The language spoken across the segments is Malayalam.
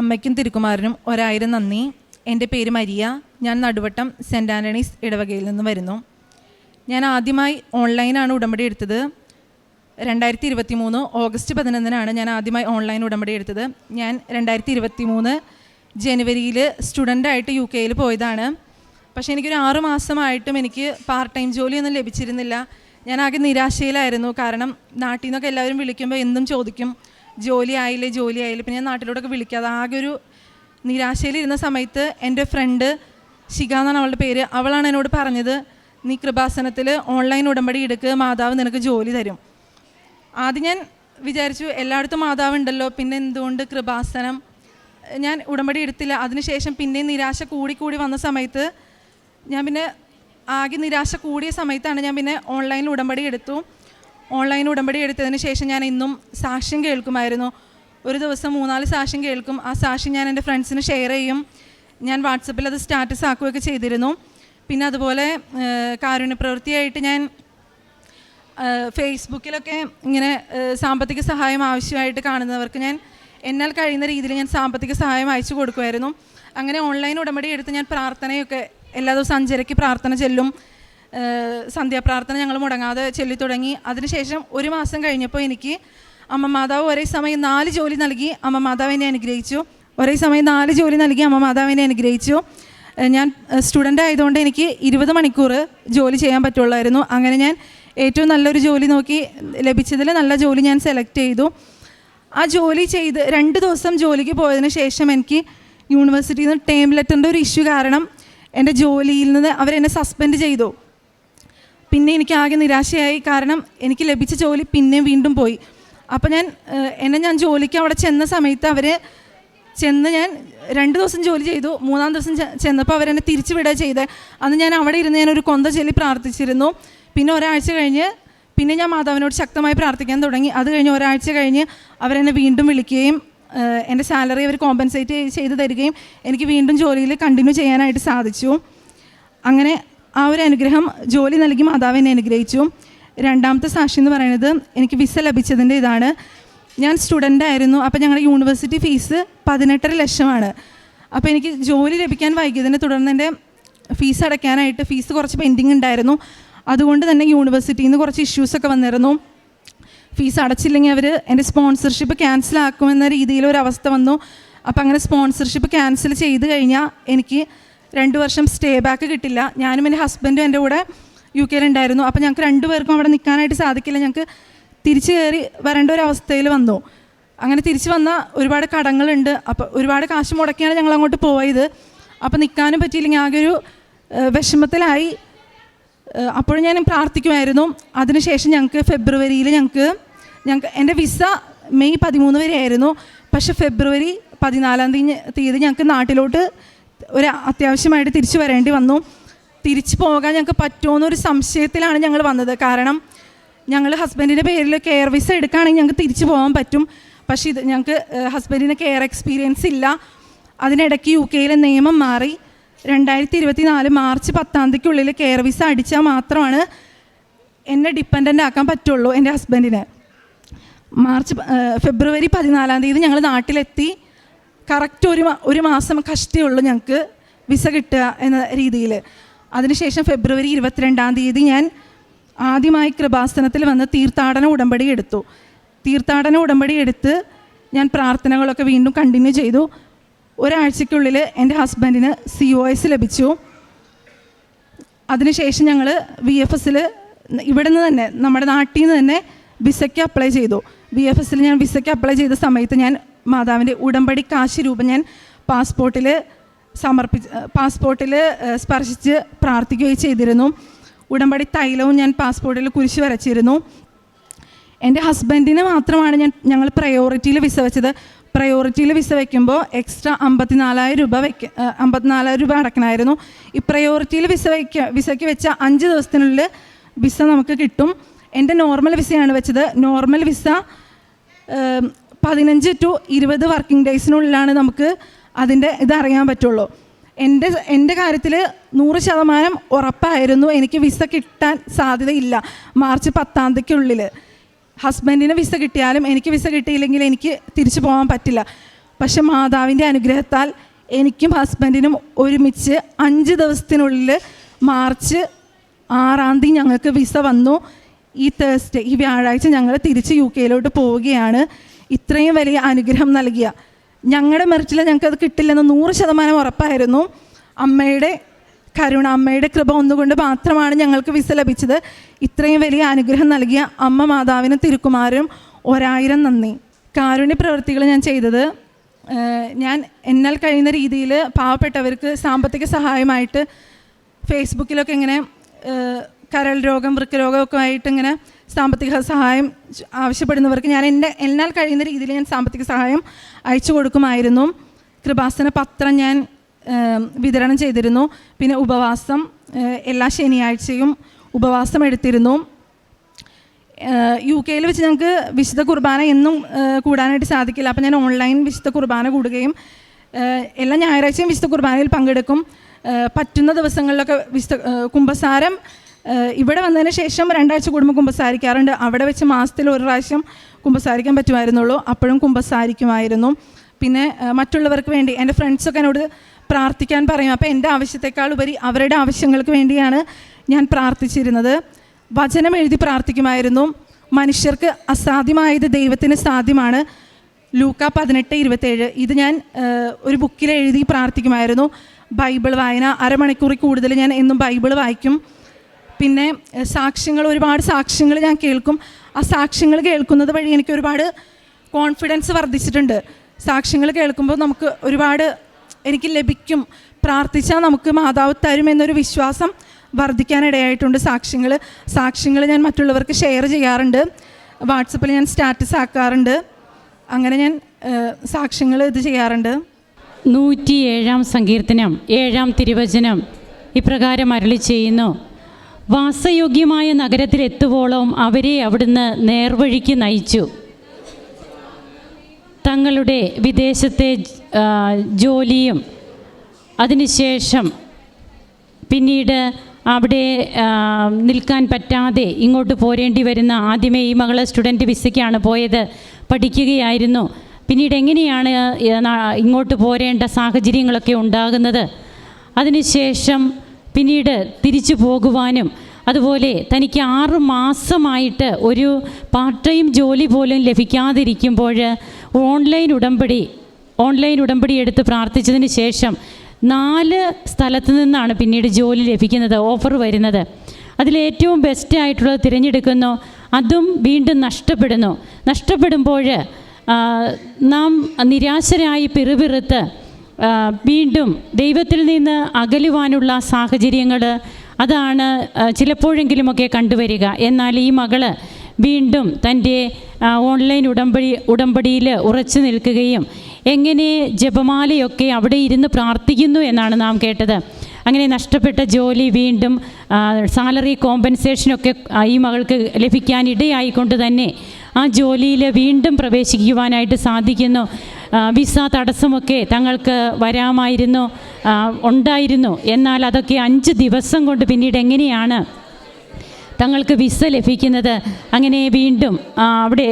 അമ്മയ്ക്കും തിരുക്കുമാരനും ഒരായിരം നന്ദി. എന്റെ പേര് മരിയ. ഞാൻ നടുവട്ടം സെന്റ് ആന്റണീസ് ഇടവകയിൽ നിന്ന് വരുന്നു. ഞാൻ ആദ്യമായി ഓൺലൈനാണ് ഉടമ്പടി എടുത്തത്. രണ്ടായിരത്തി ഇരുപത്തി മൂന്ന് ഓഗസ്റ്റ് പതിനൊന്നിനാണ് ഞാൻ ആദ്യമായി ഓൺലൈൻ ഉടമ്പടി എടുത്തത്. ഞാൻ രണ്ടായിരത്തി ഇരുപത്തി മൂന്ന് ജനുവരിയിൽ സ്റ്റുഡന്റായിട്ട് യു കെയിൽ പോയതാണ്. പക്ഷേ എനിക്കൊരു ആറ് മാസമായിട്ടും എനിക്ക് പാർട്ട് ടൈം ജോലിയൊന്നും ലഭിച്ചിരുന്നില്ല. ഞാൻ ആകെ നിരാശയിലായിരുന്നു. കാരണം നാട്ടിൽ നിന്നൊക്കെ എല്ലാവരും വിളിക്കുമ്പോൾ എന്തും ചോദിക്കും. ജോലി ആയില്ലേ ജോലി ആയില്ലേ പിന്നെ ഞാൻ നാട്ടിലോട്ടൊക്കെ വിളിക്കാതെ ആകെ ഒരു നിരാശയിലിരുന്ന സമയത്ത് എന്റെ ഫ്രണ്ട് ശിഖ എന്നാണ് അവളുടെ പേര്. അവളാണ് എന്നോട് പറഞ്ഞത് നീ കൃപാസനത്തിൽ ഓൺലൈൻ ഉടമ്പടി എടുക്ക് മാതാവ് നിനക്ക് ജോലി തരും. ആദ്യം ഞാൻ വിചാരിച്ചു എല്ലായിടത്തും മാതാവ് ഉണ്ടല്ലോ പിന്നെ എന്തുകൊണ്ട് കൃപാസനം? ഞാൻ ഉടമ്പടി എടുത്തില്ല. അതിനുശേഷം പിന്നെയും നിരാശ കൂടി കൂടി വന്ന സമയത്ത് ഞാൻ പിന്നെ ആകെ നിരാശ കൂടിയ സമയത്താണ് ഞാൻ പിന്നെ ഓൺലൈനിൽ ഉടമ്പടി എടുത്തു. ഓൺലൈൻ ഉടമ്പടി എടുത്തതിന് ശേഷം ഞാൻ ഇന്നും സാക്ഷ്യം കേൾക്കുമായിരുന്നു. ഒരു ദിവസം മൂന്നാൽ സാക്ഷ്യം കേൾക്കും. ആ സാക്ഷ്യം ഞാൻ എന്റെ ഫ്രണ്ട്സിന് ഷെയർ ചെയ്യും. ഞാൻ വാട്സപ്പിൽ അത് സ്റ്റാറ്റസ് ആക്കുകയൊക്കെ ചെയ്തിരുന്നു. പിന്നെ അതുപോലെ കാരുണ്യപ്രവൃത്തിയായിട്ട് ഞാൻ ഫേസ്ബുക്കിലൊക്കെ ഇങ്ങനെ സാമ്പത്തിക സഹായം ആവശ്യമായിട്ട് കാണുന്നവർക്ക് ഞാൻ എന്നാൽ കഴിയുന്ന രീതിയിൽ ഞാൻ സാമ്പത്തിക സഹായം അയച്ചു കൊടുക്കുമായിരുന്നു. അങ്ങനെ ഓൺലൈൻ ഉടമ്പടി എടുത്ത് ഞാൻ പ്രാർത്ഥനയൊക്കെ എല്ലാ ദിവസവും അഞ്ചരയ്ക്ക് പ്രാർത്ഥന ചെല്ലും. സന്ധ്യാപ്രാർത്ഥന ഞങ്ങൾ മുടങ്ങാതെ ചൊല്ലി തുടങ്ങി. അതിനുശേഷം ഒരു മാസം കഴിഞ്ഞപ്പോൾ എനിക്ക് അമ്മ മാതാവ് ഒരേ സമയം നാല് ജോലി നൽകി. അമ്മ മാതാവ് എന്നെ അനുഗ്രഹിച്ചു. ഒരേ സമയം നാല് ജോലി നൽകി. അമ്മ മാതാവ് എന്നെ അനുഗ്രഹിച്ചു. ഞാൻ സ്റ്റുഡന്റ് ആയതുകൊണ്ട് എനിക്ക് ഇരുപത് മണിക്കൂർ ജോലി ചെയ്യാൻ പറ്റുള്ളായിരുന്നു. അങ്ങനെ ഞാൻ ഏറ്റവും നല്ലൊരു ജോലി നോക്കി. ലഭിച്ചതിൽ നല്ല ജോലി ഞാൻ സെലക്ട് ചെയ്തു. ആ ജോലി ചെയ്ത് രണ്ട് ദിവസം ജോലിക്ക് പോയതിന് ശേഷം എനിക്ക് യൂണിവേഴ്സിറ്റിയിൽ നിന്ന് ടേം ലെറ്ററിന്റെ ഒരു ഇഷ്യൂ കാരണം എന്റെ ജോലിയിൽ നിന്ന് അവരെന്നെ സസ്പെൻഡ് ചെയ്തു. പിന്നെ എനിക്ക് ആകെ നിരാശയായി. കാരണം എനിക്ക് ലഭിച്ച ജോലി പിന്നെ വീണ്ടും പോയി. അപ്പോൾ ഞാൻ എന്നെ ഞാൻ ജോലിക്ക് അവിടെ ചെന്ന സമയത്ത് അവർ ചെന്ന് ഞാൻ രണ്ട് ദിവസം ജോലി ചെയ്തു. മൂന്നാം ദിവസം ചെന്നപ്പോൾ അവരെന്നെ തിരിച്ചു വിടുക ചെയ്തത് അന്ന് ഞാൻ അവിടെ ഇരുന്ന് ഞാൻ ഒരു കൊന്ത ചൊല്ലി പ്രാർത്ഥിച്ചിരുന്നു. പിന്നെ ഒരാഴ്ച കഴിഞ്ഞ് പിന്നെ ഞാൻ മാതാവിനോട് ശക്തമായി പ്രാർത്ഥിക്കാൻ തുടങ്ങി. അത് കഴിഞ്ഞ് ഒരാഴ്ച കഴിഞ്ഞ് അവരെന്നെ വീണ്ടും വിളിക്കുകയും എന്റെ സാലറി അവർ കോമ്പൻസേറ്റ് ചെയ്ത് തരികയും എനിക്ക് വീണ്ടും ജോലിയിൽ കണ്ടിന്യൂ ചെയ്യാനായിട്ട് സാധിച്ചു. അങ്ങനെ ആ ഒരു അനുഗ്രഹം ജോലി നൽകി മാതാവ് എന്നെ അനുഗ്രഹിച്ചു. രണ്ടാമത്തെ സാക്ഷി എന്ന് പറയുന്നത് എനിക്ക് വിസ ലഭിച്ചതിന്റെ ഇതാണ്. ഞാൻ സ്റ്റുഡന്റ് ആയിരുന്നു. അപ്പോൾ ഞങ്ങളുടെ യൂണിവേഴ്സിറ്റി ഫീസ് പതിനെട്ടര ലക്ഷമാണ്. അപ്പോൾ എനിക്ക് ജോലി ലഭിക്കാൻ വൈകിയതിനെ തുടർന്ന് എന്റെ ഫീസ് അടയ്ക്കാനായിട്ട് ഫീസ് കുറച്ച് പെൻഡിങ് ഉണ്ടായിരുന്നു. അതുകൊണ്ട് തന്നെ യൂണിവേഴ്സിറ്റിയിൽ നിന്ന് കുറച്ച് ഇഷ്യൂസൊക്കെ വന്നിരുന്നു. ഫീസ് അടച്ചില്ലെങ്കിൽ അവർ എന്റെ സ്പോൺസർഷിപ്പ് ക്യാൻസൽ ആക്കുമെന്ന രീതിയിലൊരവസ്ഥ വന്നു. അപ്പോൾ അങ്ങനെ സ്പോൺസർഷിപ്പ് ക്യാൻസൽ ചെയ്ത് കഴിഞ്ഞാൽ എനിക്ക് രണ്ട് വർഷം സ്റ്റേ ബാക്ക് കിട്ടില്ല. ഞാനും എന്റെ ഹസ്ബൻഡും എന്റെ കൂടെ യു കെയിലുണ്ടായിരുന്നു അപ്പോൾ ഞങ്ങൾക്ക് രണ്ടുപേർക്കും അവിടെ നിൽക്കാനായിട്ട് സാധിക്കില്ല. ഞങ്ങൾക്ക് തിരിച്ചു കയറി വരേണ്ട ഒരു അവസ്ഥയിൽ വന്നു. അങ്ങനെ തിരിച്ചു വന്ന ഒരുപാട് കടങ്ങളുണ്ട്. അപ്പോൾ ഒരുപാട് കാശ് മുടക്കിയാണ് ഞങ്ങൾ അങ്ങോട്ട് പോയത്. അപ്പോൾ നിൽക്കാനും പറ്റിയില്ലെങ്കിൽ ആകെ ഒരു വിഷമത്തിലായി. അപ്പോഴും ഞാൻ പ്രാർത്ഥിക്കുമായിരുന്നു. അതിനുശേഷം ഞങ്ങൾക്ക് ഫെബ്രുവരിയിൽ ഞങ്ങൾക്ക് ഞങ്ങൾക്ക് എന്റെ വിസ മെയ് പതിമൂന്ന് വരെ ആയിരുന്നു പക്ഷേ ഫെബ്രുവരി പതിനാലാം തീയതി ഞങ്ങൾക്ക് നാട്ടിലോട്ട് ഒരു അത്യാവശ്യമായിട്ട് തിരിച്ചു വരേണ്ടി വന്നു. തിരിച്ചു പോകാൻ ഞങ്ങൾക്ക് പറ്റുമോയെന്നൊരു സംശയത്തിലാണ് ഞങ്ങൾ വന്നത്. കാരണം ഞങ്ങൾ ഹസ്ബൻഡിന്റെ പേരിൽ കെയർ വിസ എടുക്കുകയാണെങ്കിൽ ഞങ്ങൾക്ക് തിരിച്ചു പോകാൻ പറ്റും. പക്ഷേ ഇത് ഞങ്ങൾക്ക് ഹസ്ബൻഡിന് കെയർ എക്സ്പീരിയൻസ് ഇല്ല. അതിനിടയ്ക്ക് യു കെയിലെ നിയമം മാറി. രണ്ടായിരത്തി ഇരുപത്തി നാല് മാർച്ച് പത്താം തീയതിക്കുള്ളിൽ കെയർ വിസ അടിച്ചാൽ മാത്രമാണ് എന്നെ ഡിപ്പെൻഡന്റ് ആക്കാൻ പറ്റുള്ളൂ എന്റെ ഹസ്ബൻഡിന് മാർച്ച് ഫെബ്രുവരി പതിനാലാം തീയതി ഞങ്ങൾ നാട്ടിലെത്തി. കറക്റ്റ് ഒരു ഒരു മാസം കഷ്ടേ ഉള്ളൂ ഞങ്ങൾക്ക് വിസ കിട്ടുക എന്ന രീതിയിൽ അതിനുശേഷം ഫെബ്രുവരി ഇരുപത്തിരണ്ടാം തീയതി ഞാൻ ആദ്യമായി കൃപാസനത്തിൽ വന്ന് തീർത്ഥാടന ഉടമ്പടി എടുത്തു. തീർത്ഥാടന ഉടമ്പടി എടുത്ത് ഞാൻ പ്രാർത്ഥനകളൊക്കെ വീണ്ടും കണ്ടിന്യൂ ചെയ്തു. ഒരാഴ്ചയ്ക്കുള്ളിൽ എന്റെ ഹസ്ബൻഡിന് സി ഒ എസ് ലഭിച്ചു. അതിനുശേഷം ഞങ്ങൾ വി എഫ് എസിൽ ഇവിടെ നിന്ന് തന്നെ നമ്മുടെ നാട്ടിൽ നിന്ന് തന്നെ വിസയ്ക്ക് അപ്ലൈ ചെയ്തു. വി എഫ് എസിൽ ഞാൻ വിസയ്ക്ക് അപ്ലൈ ചെയ്ത സമയത്ത് ഞാൻ മാതാവിന്റെ ഉടമ്പടി കാശ് രൂപം ഞാൻ പാസ്പോർട്ടിൽ സമർപ്പിച്ച് പാസ്പോർട്ടിൽ സ്പർശിച്ച് പ്രാർത്ഥിക്കുകയും ചെയ്തിരുന്നു. ഉടമ്പടി തൈലവും ഞാൻ പാസ്പോർട്ടിൽ കുരിശ് വരച്ചിരുന്നു. എന്റെ ഹസ്ബൻഡിന് മാത്രമാണ് ഞാൻ ഞങ്ങൾ പ്രയോറിറ്റിയിൽ വിസ വെച്ചത്. പ്രയോറിറ്റിയിൽ വിസ വയ്ക്കുമ്പോൾ എക്സ്ട്രാ അമ്പത്തിനാലായിരം രൂപ വയ്ക്ക അമ്പത്തിനാലായിരം രൂപ അടക്കണമായിരുന്നു. ഈ പ്രയോറിറ്റിയിൽ വിസ വയ്ക്ക വിസയ്ക്ക് വെച്ച അഞ്ച് ദിവസത്തിനുള്ളിൽ വിസ നമുക്ക് കിട്ടും. എന്റെ നോർമൽ വിസയാണ് വെച്ചത്. നോർമൽ വിസ പതിനഞ്ച് ടു ഇരുപത് വർക്കിംഗ് ഡേയ്സിനുള്ളിലാണ് നമുക്ക് അതിന്റെ ഇതറിയാൻ പറ്റുള്ളൂ. എന്റെ എന്റെ കാര്യത്തിൽ നൂറ് ശതമാനം ഉറപ്പായിരുന്നു. എനിക്ക് വിസ കിട്ടാൻ സാധ്യതയില്ല. മാർച്ച് പത്താം തീയതിക്കുള്ളിൽ ഹസ്ബൻഡിന് വിസ കിട്ടിയാലും എനിക്ക് വിസ കിട്ടിയില്ലെങ്കിൽ എനിക്ക് തിരിച്ചു പോകാൻ പറ്റില്ല. പക്ഷെ മാതാവിന്റെ അനുഗ്രഹത്താൽ എനിക്കും ഹസ്ബൻഡിനും ഒരുമിച്ച് അഞ്ച് ദിവസത്തിനുള്ളിൽ മാർച്ച് ആറാം തീയതി ഞങ്ങൾക്ക് വിസ വന്നു. ഈ തേഴ്സ്ഡേ ഈ വ്യാഴാഴ്ച ഞങ്ങൾ തിരിച്ച് യു കെയിലോട്ട് പോവുകയാണ്. ഇത്രയും വലിയ അനുഗ്രഹം നൽകിയ. ഞങ്ങളുടെ മെറിറ്റിൽ ഞങ്ങൾക്ക് അത് കിട്ടില്ലെന്ന് നൂറ് ശതമാനം ഉറപ്പായിരുന്നു. അമ്മയുടെ കരുണ അമ്മയുടെ കൃപ ഒന്നുകൊണ്ട് മാത്രമാണ് ഞങ്ങൾക്ക് വിസ ലഭിച്ചത്. ഇത്രയും വലിയ അനുഗ്രഹം നൽകിയ അമ്മ മാതാവിനും തിരുക്കുമാരും ഒരായിരം നന്ദി. കാരുണ്യ പ്രവൃത്തികൾ ഞാൻ ചെയ്തത് ഞാൻ എന്നാൽ കഴിയുന്ന രീതിയിൽ പാവപ്പെട്ടവർക്ക് സാമ്പത്തിക സഹായമായിട്ട് ഫേസ്ബുക്കിലൊക്കെ ഇങ്ങനെ കരൾ രോഗം വൃക്കരോഗമൊക്കെ ആയിട്ട് ഇങ്ങനെ സാമ്പത്തിക സഹായം ആവശ്യപ്പെടുന്നവർക്ക് ഞാൻ എന്റെ എന്നാൽ കഴിയുന്ന രീതിയിൽ ഞാൻ സാമ്പത്തിക സഹായം അയച്ചു കൊടുക്കുമായിരുന്നു. കൃപാസന പത്രം ഞാൻ വിതരണം ചെയ്തിരുന്നു. പിന്നെ ഉപവാസം എല്ലാ ശനിയാഴ്ചയും ഉപവാസം എടുത്തിരുന്നു. യു കെയിൽ വെച്ച് ഞങ്ങൾക്ക് വിശുദ്ധ കുർബാന എന്നും കൂടാനായിട്ട് സാധിക്കില്ല. അപ്പം ഞാൻ ഓൺലൈൻ വിശുദ്ധ കുർബാന കൂടുകയും എല്ലാ ഞായറാഴ്ചയും വിശുദ്ധ കുർബാനയിൽ പങ്കെടുക്കും. പറ്റുന്ന ദിവസങ്ങളിലൊക്കെ വിശുദ്ധ ഏഹ് ഇവിടെ വന്നതിന് ശേഷം രണ്ടാഴ്ച കൂടുമ്പോൾ കുമ്പസാരിക്കാറുണ്ട്. അവിടെ വെച്ച് മാസത്തിൽ ഒരു പ്രാവശ്യം കുമ്പസാരിക്കാൻ പറ്റുമായിരുന്നുള്ളൂ. അപ്പോഴും കുമ്പസാരിക്കുമായിരുന്നു. പിന്നെ മറ്റുള്ളവർക്ക് വേണ്ടി എന്റെ ഫ്രണ്ട്സൊക്കെ എന്നോട് പ്രാർത്ഥിക്കാൻ പറയും. അപ്പോൾ എന്റെ ആവശ്യത്തെക്കാൾ ഉപരി അവരുടെ ആവശ്യങ്ങൾക്ക് വേണ്ടിയാണ് ഞാൻ പ്രാർത്ഥിച്ചിരുന്നത്. വചനം എഴുതി പ്രാർത്ഥിക്കുമായിരുന്നു. മനുഷ്യർക്ക് അസാധ്യമായത് ദൈവത്തിന് സാധ്യമാണ്. ലൂക്ക പതിനെട്ട് ഇരുപത്തേഴ്. ഇത് ഞാൻ ഒരു ബുക്കിൽ എഴുതി പ്രാർത്ഥിക്കുമായിരുന്നു. ബൈബിൾ വായന അരമണിക്കൂറിൽ കൂടുതൽ ഞാൻ എന്നും ബൈബിൾ വായിക്കും. പിന്നെ സാക്ഷ്യങ്ങൾ ഒരുപാട് സാക്ഷ്യങ്ങൾ ഞാൻ കേൾക്കും. ആ സാക്ഷ്യങ്ങൾ കേൾക്കുന്നത് വഴി എനിക്ക് ഒരുപാട് കോൺഫിഡൻസ് വർദ്ധിച്ചിട്ടുണ്ട്. സാക്ഷ്യങ്ങൾ കേൾക്കുമ്പോൾ നമുക്ക് ഒരുപാട് എനിക്ക് ലഭിക്കും. പ്രാർത്ഥിച്ചാൽ നമുക്ക് മാതാവ് തരും എന്നൊരു വിശ്വാസം വർദ്ധിക്കാനിടയായിട്ടുണ്ട് സാക്ഷ്യങ്ങൾ. സാക്ഷ്യങ്ങൾ ഞാൻ മറ്റുള്ളവർക്ക് ഷെയർ ചെയ്യാറുണ്ട്. വാട്സപ്പിൽ ഞാൻ സ്റ്റാറ്റസ് ആക്കാറുണ്ട്. അങ്ങനെ ഞാൻ സാക്ഷ്യങ്ങൾ ഇത് ചെയ്യാറുണ്ട്. നൂറ്റി ഏഴാം സങ്കീർത്തനം ഏഴാം തിരുവചനം. ഇപ്രകാരം അരളി ചെയ്യുന്നു. വാസയോഗ്യമായ നഗരത്തിൽ എത്തുവോളം അവരെ അവിടുന്ന് നേർവഴിക്ക് നയിച്ചു. തങ്ങളുടെ വിദേശത്തെ ജോലിയും അതിനുശേഷം പിന്നീട് അവിടെ നിൽക്കാൻ പറ്റാതെ ഇങ്ങോട്ട് പോരേണ്ടി വരുന്ന ആദ്യമേ ഈ മകൾ സ്റ്റുഡന്റ് വിസയ്ക്കാണ് പോയത് പഠിക്കുകയായിരുന്നു. പിന്നീട് എങ്ങനെയാണ് ഇങ്ങോട്ട് പോരേണ്ട സാഹചര്യങ്ങളൊക്കെ ഉണ്ടാകുന്നത്? അതിനുശേഷം പിന്നീട് തിരിച്ചു പോകുവാനും അതുപോലെ തനിക്ക് ആറ് മാസമായിട്ട് ഒരു പാർട്ട് ടൈം ജോലി പോലും ലഭിക്കാതിരിക്കുമ്പോൾ ഓൺലൈൻ ഉടമ്പടി ഓൺലൈൻ ഉടമ്പടി എടുത്ത് പ്രാർത്ഥിച്ചതിന് ശേഷം നാല് സ്ഥലത്ത് നിന്നാണ് പിന്നീട് ജോലി ലഭിക്കുന്നത് ഓഫർ വരുന്നത്. അതിലേറ്റവും ബെസ്റ്റ് ആയിട്ടുള്ളത് തിരഞ്ഞെടുക്കുന്നു അതും വീണ്ടും നഷ്ടപ്പെടുന്നു. നഷ്ടപ്പെടുമ്പോൾ നാം നിരാശരായി പിറുപിറുത്ത് വീണ്ടും ദൈവത്തിൽ നിന്ന് അകലുവാനുള്ള സാഹചര്യങ്ങൾ അതാണ് ചിലപ്പോഴെങ്കിലുമൊക്കെ കണ്ടുവരിക. എന്നാൽ ഈ മകൾ വീണ്ടും തന്റെ ഓൺലൈൻ ഉടമ്പടി ഉടമ്പടിയിൽ ഉറച്ചു നിൽക്കുകയും എങ്ങനെ ജപമാലയൊക്കെ അവിടെ ഇരുന്ന് പ്രാർത്ഥിക്കുന്നു എന്നാണ് നാം കേട്ടത്. അങ്ങനെ നഷ്ടപ്പെട്ട ജോലി വീണ്ടും സാലറി കോമ്പൻസേഷനൊക്കെ ഈ മകൾക്ക് ലഭിക്കാൻ ലഭിക്കാനിടയായിക്കൊണ്ട് തന്നെ ആ ജോലിയിൽ വീണ്ടും പ്രവേശിക്കുവാനായിട്ട് സാധിക്കുന്നു. വിസ തടസ്സമൊക്കെ തങ്ങൾക്ക് വരാമായിരുന്നു ഉണ്ടായിരുന്നു. എന്നാൽ അതൊക്കെ അഞ്ച് ദിവസം കൊണ്ട് പിന്നീട് എങ്ങനെയാണ് തങ്ങൾക്ക് വിസ ലഭിക്കുന്നത്? അങ്ങനെ വീണ്ടും അവിടെ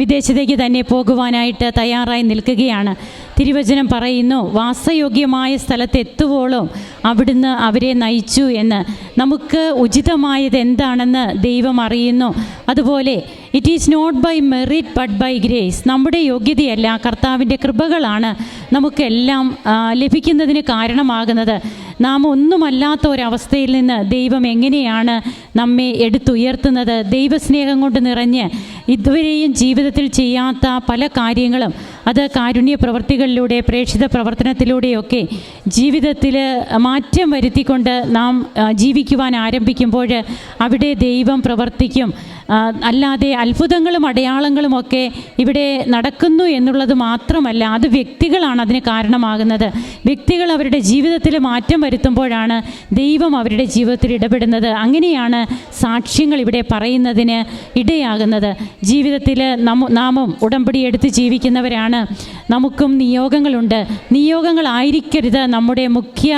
വിദേശത്തേക്ക് തന്നെ പോകുവാനായിട്ട് തയ്യാറായി നിൽക്കുകയാണ്. തിരുവചനം പറയുന്നു വാസയോഗ്യമായ സ്ഥലത്ത് എത്തുവോളം അവിടുന്ന് അവരെ നയിച്ചു എന്ന്. നമുക്ക് ഉചിതമായത് എന്താണെന്ന് ദൈവം അറിയുന്നു. അതുപോലെ it is not by merit but by grace നമ്മുടെ യോഗ്യതയല്ല കർത്താവിന്റെ കൃപകളാണ് നമുക്കെല്ലാം ലഭിക്കുന്നതിന് കാരണമാകുന്നത്. നാം ഒന്നുമല്ലാത്ത ഒരവസ്ഥയിൽ നിന്ന് ദൈവം എങ്ങനെയാണ് നമ്മെ എടുത്തുയർത്തുന്നത്? ദൈവസ്നേഹം കൊണ്ട് നിറഞ്ഞ് ഇതുവരെയും ജീവിതത്തിൽ ചെയ്യാത്ത പല കാര്യങ്ങളും അത് കാരുണ്യ പ്രവർത്തികളിലൂടെ പ്രേക്ഷിത പ്രവർത്തനത്തിലൂടെയൊക്കെ ജീവിതത്തിൽ മാറ്റം വരുത്തിക്കൊണ്ട് നാം ജീവിക്കുവാൻ ആരംഭിക്കുമ്പോൾ അവിടെ ദൈവം പ്രവർത്തിക്കും. അല്ലാതെ അത്ഭുതങ്ങളും അടയാളങ്ങളും ഒക്കെ ഇവിടെ നടക്കുന്നു എന്നുള്ളത് മാത്രമല്ല അത് വ്യക്തികളാണ് അതിന് കാരണമാകുന്നത്. വ്യക്തികൾ അവരുടെ ജീവിതത്തിൽ മാറ്റം വരുത്തുമ്പോഴാണ് ദൈവം അവരുടെ ജീവിതത്തിൽ ഇടപെടുന്നത്. അങ്ങനെയാണ് സാക്ഷ്യങ്ങൾ ഇവിടെ പറയുന്നതിന് ഇടയാകുന്നത്. ജീവിതത്തിൽ നാമം ഉടമ്പടി എടുത്ത് ജീവിക്കുന്നവരാണ്. നമുക്കും നിയോഗങ്ങളുണ്ട്. നിയോഗങ്ങളായിരിക്കരുത് നമ്മുടെ മുഖ്യ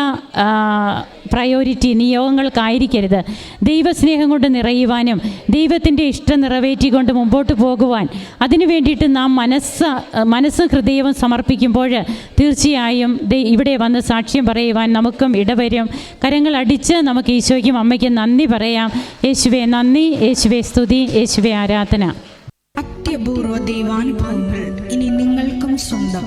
പ്രയോറിറ്റി നിയോഗങ്ങൾക്കായിരിക്കരുത്. ദൈവസ്നേഹം കൊണ്ട് നിറയുവാനും ദൈവത്തിന്റെ ഇഷ്ടം നിറവേറ്റിക്കൊണ്ട് മുമ്പോട്ട് പോകുവാൻ അതിനു വേണ്ടിയിട്ട് നാം മനസ്സ് മനസ്സും ഹൃദയവും സമർപ്പിക്കുമ്പോൾ തീർച്ചയായും ഇവിടെ വന്ന് സാക്ഷ്യം പറയുവാൻ നമുക്കും ഇടവരും. കരങ്ങൾ അടിച്ച് നമുക്ക് ഈശോയ്ക്കും അമ്മയ്ക്കും നന്ദി പറയാം. യേശുവെ നന്ദി. യേശുവെ സ്തുതി. യേശുവെ ആരാധന. അത്യപൂർവ ദൈവാനുഭവങ്ങൾ ഇനി നിങ്ങൾക്കും സ്വന്തം.